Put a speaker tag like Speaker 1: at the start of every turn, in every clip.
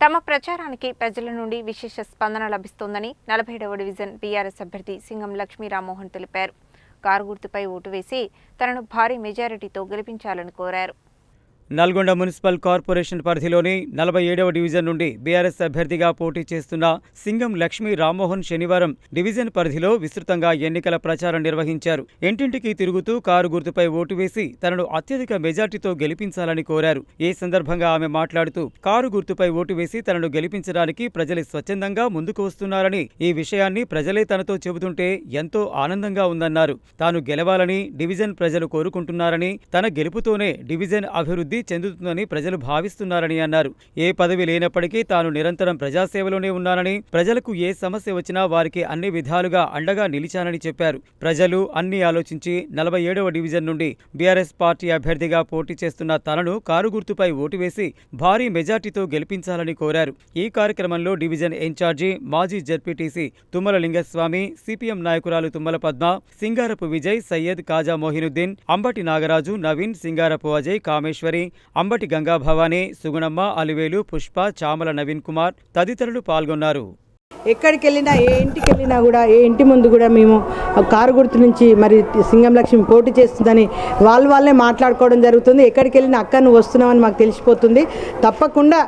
Speaker 1: తమ ప్రచారానికి ప్రజల నుండి విశేష స్పందన లభిస్తోందని నలభైడవ డివిజన్ బీఆర్ఎస్ అభ్యర్థి సింగం లక్ష్మీ రామ్మోహన్ తెలిపారు. కారు గుర్తుపై ఓటు వేసి తనను భారీ మెజారిటీతో గెలిపించాలని కోరారు.
Speaker 2: నల్గొండ మున్సిపల్ కార్పొరేషన్ పరిధిలోని నలభై ఏడవ డివిజన్ నుండి బీఆర్ఎస్ అభ్యర్థిగా పోటీ చేస్తున్న సింగం లక్ష్మీ రామ్మోహన్ శనివారం డివిజన్ పరిధిలో విస్తృతంగా ఎన్నికల ప్రచారం నిర్వహించారు. ఇంటింటికి తిరుగుతూ కారు గుర్తుపై ఓటు వేసి తనను అత్యధిక మెజార్టీతో గెలిపించాలని కోరారు. ఈ సందర్భంగా ఆమె మాట్లాడుతూ కారు గుర్తుపై ఓటు వేసి తనను గెలిపించడానికి ప్రజలు స్వచ్ఛందంగా ముందుకు వస్తున్నారని ఈ విషయాన్ని ప్రజలే తనతో చెబుతుంటే ఎంతో ఆనందంగా ఉందన్నారు. తాను గెలవాలని డివిజన్ ప్రజలు కోరుకుంటున్నారని తన గెలుపుతోనే డివిజన్ అభివృద్ధి చెందుతుందని ప్రజలు భావిస్తున్నారని అన్నారు. ఏ పదవి లేనప్పటికీ తాను నిరంతరం ప్రజాసేవలోనే ఉన్నానని ప్రజలకు ఏ సమస్య వచ్చినా వారికి అన్ని విధాలుగా అండగా నిలిచానని చెప్పారు. ప్రజలు అన్ని ఆలోచించి నలభై ఏడవ డివిజన్ నుండి బీఆర్ఎస్ పార్టీ అభ్యర్థిగా పోటీ చేస్తున్న తనను కారు గుర్తుపై ఓటు వేసి భారీ మెజార్టీతో గెలిపించాలని కోరారు. ఈ కార్యక్రమంలో డివిజన్ ఇన్ఛార్జి మాజీ జడ్పీటీసీ తుమ్మల లింగస్వామి సిపిఎం నాయకురాలు తుమ్మల పద్మ సింగారపు విజయ్ సయ్యద్ కాజా మొహినుద్దీన్ అంబటి నాగరాజు నవీన్ సింగారపు అజయ్ కామేశ్వరి అంబటి గంగాభవాని సుగుణమ్మ అలివేలు పుష్ప చామల నవీన్ కుమార్ తదితరులు పాల్గొన్నారు.
Speaker 3: ఎక్కడికి వెళ్ళినా ఏ ఇంటికి వెళ్ళినా కూడా ఏ ఇంటి ముందు కూడా మేము కారు గుర్తు నుంచి మరి సింగం లక్ష్మి పోటీ చేస్తుందని వాళ్ళు వాళ్ళే మాట్లాడుకోవడం జరుగుతుంది. ఎక్కడికి వెళ్ళినా అక్క నువ్వు వస్తున్నావని మాకు తెలిసిపోతుంది. తప్పకుండా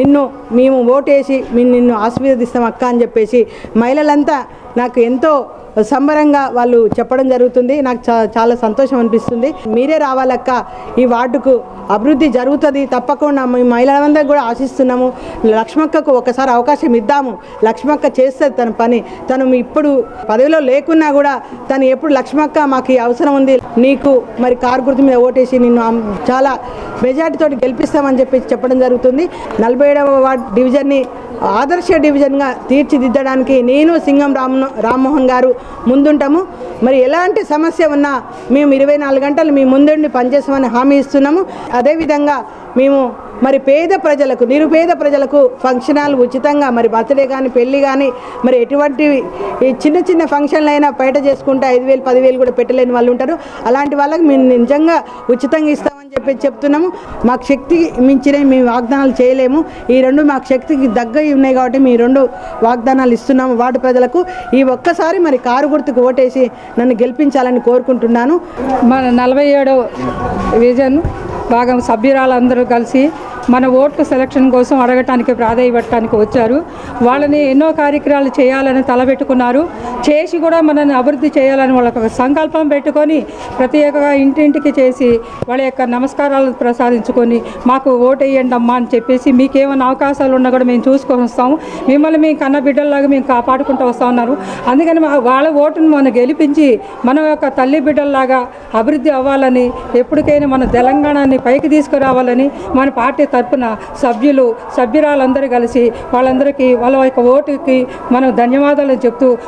Speaker 3: నిన్ను మేము ఓటేసి మేము నిన్ను ఆశీర్వదిస్తాం అక్క అని చెప్పేసి మహిళలంతా నాకు ఎంతో సంబరంగా వాళ్ళు చెప్పడం జరుగుతుంది. నాకు చాలా సంతోషం అనిపిస్తుంది. మీరే రావాలక్క. ఈ వార్డుకు అభివృద్ధి జరుగుతుంది తప్పకుండా. మీ మహిళలందరూ కూడా ఆశిస్తున్నాము. లక్ష్మక్కకు ఒకసారి అవకాశం ఇద్దాము. లక్ష్మక్క చేస్తుంది తన పని. తను ఇప్పుడు పదవిలో లేకున్నా కూడా తను ఎప్పుడు లక్ష్మక్క మాకు అవసరం ఉంది. నీకు మరి కారు గుర్తు మీద ఓటేసి నిన్ను చాలా మెజార్టీతో గెలిపిస్తామని చెప్పి చెప్పడం జరుగుతుంది. నలభై ఏడవ వార్డ్ డివిజన్ని ఆదర్శ డివిజన్గా తీర్చిదిద్దడానికి నేను సింగం రామ్ రామ్మోహన్ గారు ముందుంటాము. మరి ఎలాంటి సమస్య ఉన్నా మేము ఇరవై నాలుగు గంటలు మీ ముందుండి పనిచేస్తామని హామీ ఇస్తున్నాము. అదేవిధంగా మేము మరి పేద ప్రజలకు నిరుపేద ప్రజలకు ఫంక్షన్ హాల్ ఉచితంగా మరి బర్త్డే కానీ పెళ్ళి కానీ మరి ఎటువంటి ఈ చిన్న చిన్న ఫంక్షన్లు అయినా బయట చేసుకుంటే ఐదు వేలు పదివేలు కూడా పెట్టలేని వాళ్ళు ఉంటారు. అలాంటి వాళ్ళకి మేము నిజంగా ఉచితంగా ఇస్తామని చెప్పి చెప్తున్నాము. మాకు శక్తి మించినవి మేము వాగ్దానాలు చేయలేము. ఈ రెండు మాకు శక్తికి దగ్గర ఉన్నాయి కాబట్టి మీ రెండు వాగ్దానాలు ఇస్తున్నాము వార్డు ప్రజలకు. ఈ ఒక్కసారి మరి కారు గుర్తుకు ఓటేసి నన్ను గెలిపించాలని కోరుకుంటున్నాను.
Speaker 4: మన నలభై ఏడో విజన్ భాగం సభ్యురాలందరూ కలిసి మన ఓట్ల సెలక్షన్ కోసం అడగటానికి ప్రాధాయపడటానికి వచ్చారు. వాళ్ళని ఎన్నో కార్యక్రమాలు చేయాలని తలపెట్టుకున్నారు. చేసి కూడా మనల్ని అభివృద్ధి చేయాలని వాళ్ళకి ఒక సంకల్పం పెట్టుకొని ప్రత్యేకంగా ఇంటింటికి చేసి వాళ్ళ యొక్క నమస్కారాలు ప్రసాదించుకొని మాకు ఓటు అమ్మా అని చెప్పేసి మీకేమైనా అవకాశాలు ఉన్నా కూడా మేము చూసుకొని వస్తాము మిమ్మల్ని మేము కన్న బిడ్డల్లాగా మేము కాపాడుకుంటూ వస్తూ ఉన్నారు. అందుకని మా వాళ్ళ ఓటును మనం గెలిపించి మన యొక్క తల్లి బిడ్డల్లాగా అభివృద్ధి అవ్వాలని ఎప్పటికైనా మన తెలంగాణని పైకి తీసుకురావాలని మన పార్టీ తరపున సభ్యులు సభ్యురాలందరూ కలిసి వాళ్ళందరికీ వాళ్ళ యొక్క ఓటుకి మనం ధన్యవాదాలు చెప్తూ